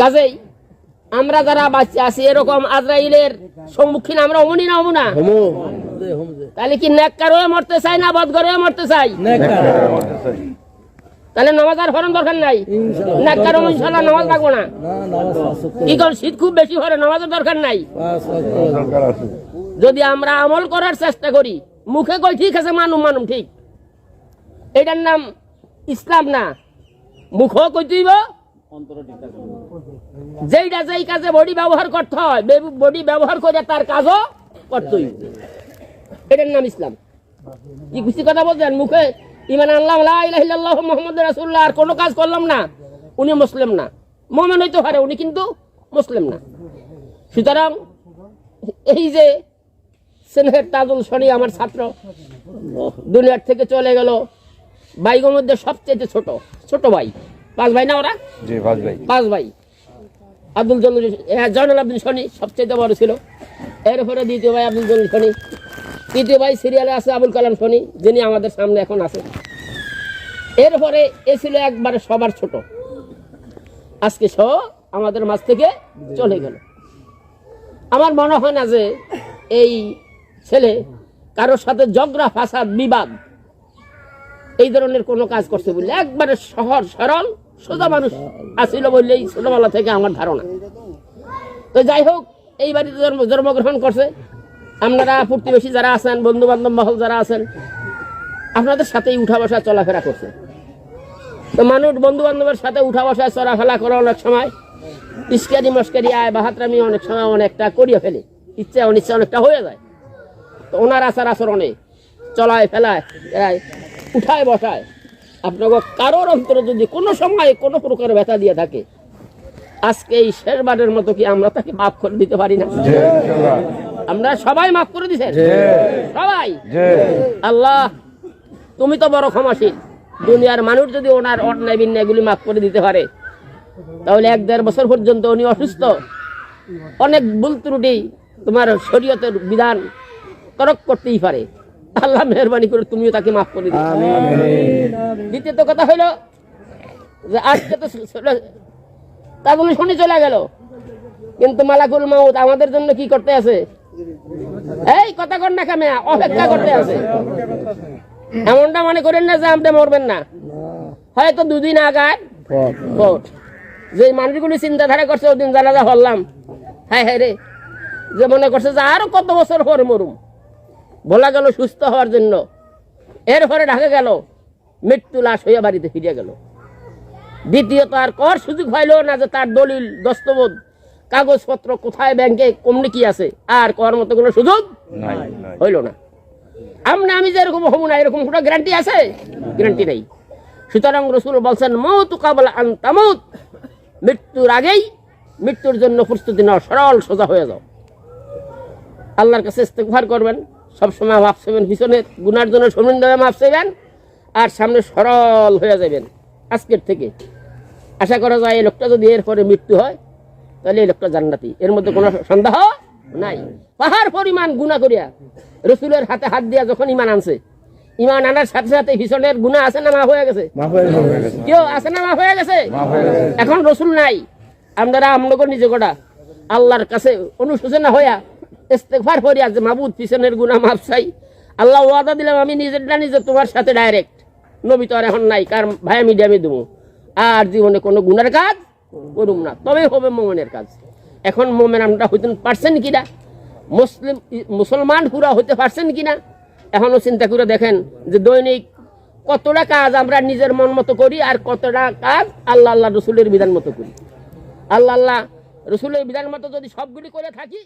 কাজেই আমরা যারা বাচ্চা আছি এরকম আজরাইলের সম্মুখীন আমরা অমনি না অমনা তাহলে কি নেককার হয়ে মরতে চাই না বদগর হয়ে মরতে চাই? তাহলে নামাজ আর ফরন দরকার নাই। নেককার ইনশাল্লাহ নামাজ লাগবো না। কি কারণ শীত খুব বেশি হলে নামাজের দরকার নাই। যদি আমরা আমল করার চেষ্টা করি মুখে কই ঠিক আছে মানুম মানুম ঠিক। এটার নাম ইসলাম না। মুখ কই তুইব যেইটা যেই কাজে বডি ব্যবহার করতে হয় বডি ব্যবহার করে তার কাজও করতে হইবে। এটার নাম ইসলাম। কি খুশি কথা বলছেন? মুখে ইমান আল্লাহ মুহাম্মাদুর রাসূলুল্লাহ, আর কোনো কাজ করলাম না। উনি মুসলিম না। মুমিন হইতে পারে, উনি কিন্তু মুসলিম না। সুতরাং এই যে স্নেহের তাজুল শনি আমার ছাত্র, দুনিয়ার থেকে চলে গেল ভাইগোর মধ্যে সবচেয়ে ছোট ছোট ভাই। পাঁচ ভাই না ওরা? জি ভাজ ভাই পাঁচ ভাই আব্দুল জলিল জয়নুল আব্দুল শনি সবচেয়ে বড় ছিল। এরপরে দ্বিতীয় ভাই আব্দুল জলিল শনি তৃতীয় ভাই সিরিয়ালে আছে আবুল কালাম শনি যিনি আমাদের সামনে এখন আছে। এরপরে এ ছিল একবারে সবার ছোট। আজকে সহ আমাদের মাঝ থেকে চলে গেল। আমার মনে হয় না যে এই ছেলে কারোর সাথে ঝগড়া ফাসাদ বিবাদ এই ধরনের কোনো কাজ করছে বলে। একবারে সহজ সরল সোজা মানুষ। আসিল বললেই ছোটবেলা থেকে আমার ধারণা। তো যাই হোক, এই বাড়িতে জন্ম, জন্মগ্রহণ করছে। আপনারা প্রতিবেশী যারা আছেন বন্ধু বান্ধব মহল যারা আছেন, আপনাদের সাথেই উঠা বসা চলাফেরা করছে। তো মানুষ বন্ধু বান্ধবের সাথে উঠা বসা, চলাফেরা করে অনেক সময়। ইস্কারি মস্কারি, আয় বাহাত্রামি অনেক সময় অনেকটা করিয়ে ফেলে। ইচ্ছে অনিচ্ছা অনেকটা হয়ে যায়। তো ওনার আচার আচরণে চলায় ফেলায় এরাই উঠায় বসায়। আপনাকে কারোর অন্তরে যদি কোনো সময় কোনো প্রকার ব্যথা দিয়ে থাকে আজকে এই শেষবারের মতো কি আমরা তাকে মাফ করে দিতে পারি না? আমরা সবাই মাফ করে দিছেন। সবাই। আল্লাহ তুমি তো বড় ক্ষমাসীন দুনিয়ার মানুষ যদি ওনার অন্যায় বিন্যায়গুলি মাফ করে দিতে পারে তাহলে এক দেড় বছর পর্যন্ত উনি অসুস্থ। অনেক ভুল ত্রুটি তোমার শরীয়তের বিধান তরক করতেই পারে। আল্লাহ মেহরবানি করে তুমিও তাকে মাফ করে দিও। দ্বিতীয়ত কথা হইল যে আজকে তো তাগুলি শুনে চলে গেল। কিন্তু মালাকুল মাউত আমাদের জন্য কি করতে আছে? এই কথা কর না কামে অপেক্ষা করতে আছে। এমনটা মনে করেন না যে আপনি মরবেন না। হয়তো দুদিন আগার যে মানুষগুলি চিন্তাধারা করছে, ওদিন জানাজা হল্লাম হ্যাঁ হ্যাঁ রে। যে মনে করছে যে আরও কত বছর পরে মরুম। বলা গেল সুস্থ হওয়ার জন্য। এর এরপরে ঢাকা গেল। মৃত্যু লাশ হইয়া বাড়িতে ফিরে গেল। দ্বিতীয়ত আর কর সুযোগ হইল না যে তার দলিল দস্তবোধ কাগজপত্র কোথায় ব্যাংকে কমনি কি আছে আর কর মতো কোনো সুযোগ হইল না। আমরা আমি যে এরকম হব না এরকম কোনো গ্যারান্টি আছে? গ্যারান্টি নেই। সুতরাং রসুল বলছেন মৌত কাবলা আন্তামুত মৃত্যুর আগেই মৃত্যুর জন্য প্রস্তুতি নাও সরল সোজা হয়ে যাও। আল্লাহর কাছে ইস্তেগফার করবেন। সবসময় মাপ চাইবেন পিছনে গুনার জন্য শর্মিন্দায় মাপ চাইবেন। আর সামনে সরল হয়ে যাবেন আজকের থেকে। আশা করা যায় এই লোকটা যদি এরপরে মৃত্যু হয় তাহলে এই লোকটা জান্নাতি। এর মধ্যে কোনো সন্দেহ নাই। পাহাড় পরিমাণ গুণা করিয়া রসুলের হাতে হাত দিয়া যখন ইমান আনছে ইমান আনার সাথে সাথে পিছনের গুণা আছে না মা হয়ে গেছে? কেউ আছে না মা হয়ে গেছে? এখন রসুল নাই। আমরা আমনগর নিজে কটা। আল্লাহর কাছে অনুশোচনা হইয়া ইস্তেগফার করিয়া যে মাবুদ পিছনের গুনাহ মাফ চাই। আল্লাহ ওয়াদা দিলাম আমি নিজেরটা নিজে তোমার সাথে ডাইরেক্ট নবী তো আর এখন নাই কার ভাই আমি মিডিয়ামে দেবো। আর জীবনে কোনো গুণের কাজ করুম না, তবে হবে মোমেনের কাজ। এখন মোমেন আমরা হইতে পারছেন কিনা? মুসলিম, মুসলমান পুরা হইতে পারছেন কিনা? এখনও চিন্তা করে দেখেন যে দৈনিক কতটা কাজ আমরা নিজের মন মতো করি আর কতটা কাজ আল্লাহ আল্লাহ রসুলের বিধান মতো করি। আল্লাহ আল্লাহ রসুলের বিধান মতো যদি সবগুলি করে থাকি